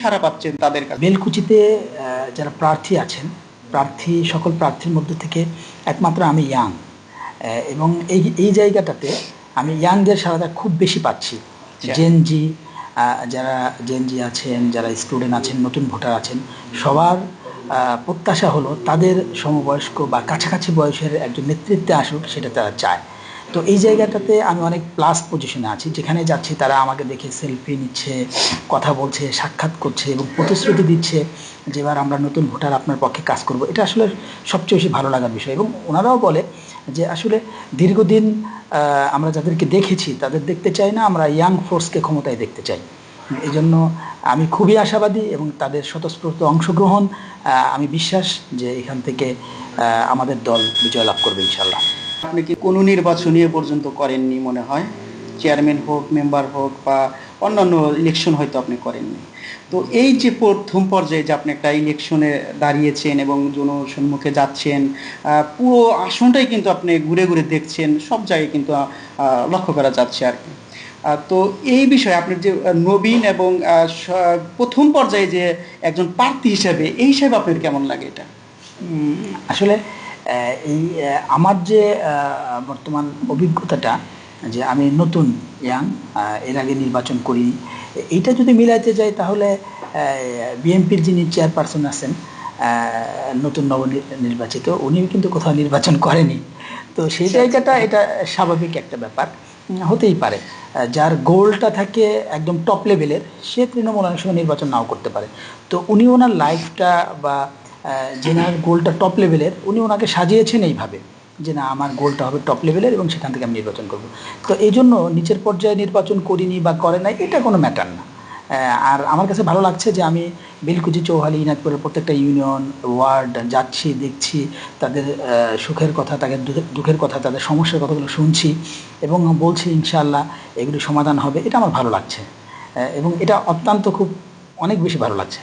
সারা পাচ্ছেন তাদের কাছে। বেলকুচিতে যারা প্রার্থী আছেন প্রার্থী সকল প্রার্থীর মধ্যে থেকে একমাত্র আমি ইয়াং। এবং এই এই জায়গাটাতে আমি ইয়াংদের সারাটা খুব বেশি পাচ্ছি। আচ্ছা। জেনজি যারা জেনজি আছেন যারা স্টুডেন্ট আছেন নতুন ভোটার আছেন সবার প্রত্যাশা হলো তাদের সমবয়স্ক বা কাছাকাছি বয়সের একজন নেতৃত্বে আসুক সেটা তারা চায়। তো এই জায়গাটাতে আমি অনেক প্লাস পজিশনে আছি। যেখানে যাচ্ছি, তারা আমাকে দেখে সেলফি নিচ্ছে, কথা বলছে, সাক্ষাৎ করছে এবং প্রতিশ্রুতি দিচ্ছে যে, এবার আমরা নতুন ভোটার আপনার পক্ষে কাজ করব। এটা আসলে সবচেয়ে বেশি ভালো লাগার বিষয় এবং ওনারাও বলে যে, আসলে দীর্ঘদিন আমরা যাদেরকে দেখেছি, তাদের দেখতে চাই না, আমরা ইয়াং ফোর্সকে ক্ষমতায় দেখতে চাই। এই জন্য আমি খুবই আশাবাদী এবং তাদের স্বতঃস্ফূর্ত অংশগ্রহণ আমি বিশ্বাস যে এখান থেকে আমাদের দল বিজয় লাভ করবে ইনশাল্লাহ আপনি কি কোনো নির্বাচনী এ পর্যন্ত করেননি মনে হয়? চেয়ারম্যান হোক, মেম্বার হোক বা অন্যান্য ইলেকশন হয়তো আপনি করেননি। তো এই যে প্রথম পর্যায়ে যে আপনি একটা ইলেকশনে দাঁড়িয়েছেন এবং জনসম্মুখে যাচ্ছেন পুরো আসনটাই কিন্তু আপনি ঘুরে ঘুরে দেখছেন, সব জায়গায় কিন্তু লক্ষ্য করা যাচ্ছে আর কি। তো এই বিষয়ে আপনার যে নবীন এবং প্রথম পর্যায়ে যে একজন প্রার্থী হিসাবে, এই হিসাবে আপনার কেমন লাগে এটা? আসলে এই আমার যে বর্তমান অভিজ্ঞতাটা যে আমি নতুন ইয়াং এর আগে নির্বাচন করি এইটা যদি মিলাইতে যাই তাহলে বিএনপির যিনি চেয়ারপারসন আছেন নতুন নব নির্বাচিত উনিও কিন্তু কোথাও নির্বাচন করেনি। তো সেই জায়গাটা এটা স্বাভাবিক একটা ব্যাপার। হতেই পারে। যার গোলটা থাকে একদম টপ লেভেলের সে তৃণমূল অনেক সময় নির্বাচন নাও করতে পারে। তো উনি ওনার লাইফটা বা যেনার গোলটা টপ লেভেলের উনি ওনাকে সাজিয়েছেন এইভাবে যে না আমার গোলটা হবে টপ লেভেলের এবং সেখান থেকে আমি নির্বাচন করব। তো এই জন্য নিচের পর্যায়ে নির্বাচন করিনি বা করে নাই, এটা কোনো ম্যাটার না। আর আমার কাছে ভালো লাগছে যে আমি বেলকুচি, চৌহালি ইনাদপুরের প্রত্যেকটা ইউনিয়ন, ওয়ার্ড যাচ্ছি, দেখছি, তাদের সুখের কথা, তাদের দুঃখের কথা, তাদের সমস্যার কথাগুলো শুনছি এবং বলছি ইনশাআল্লাহ এগুলি সমাধান হবে, এটা আমার ভালো লাগছে। এবং এটা অত্যন্ত খুব, অনেক বেশি ভালো লাগছে।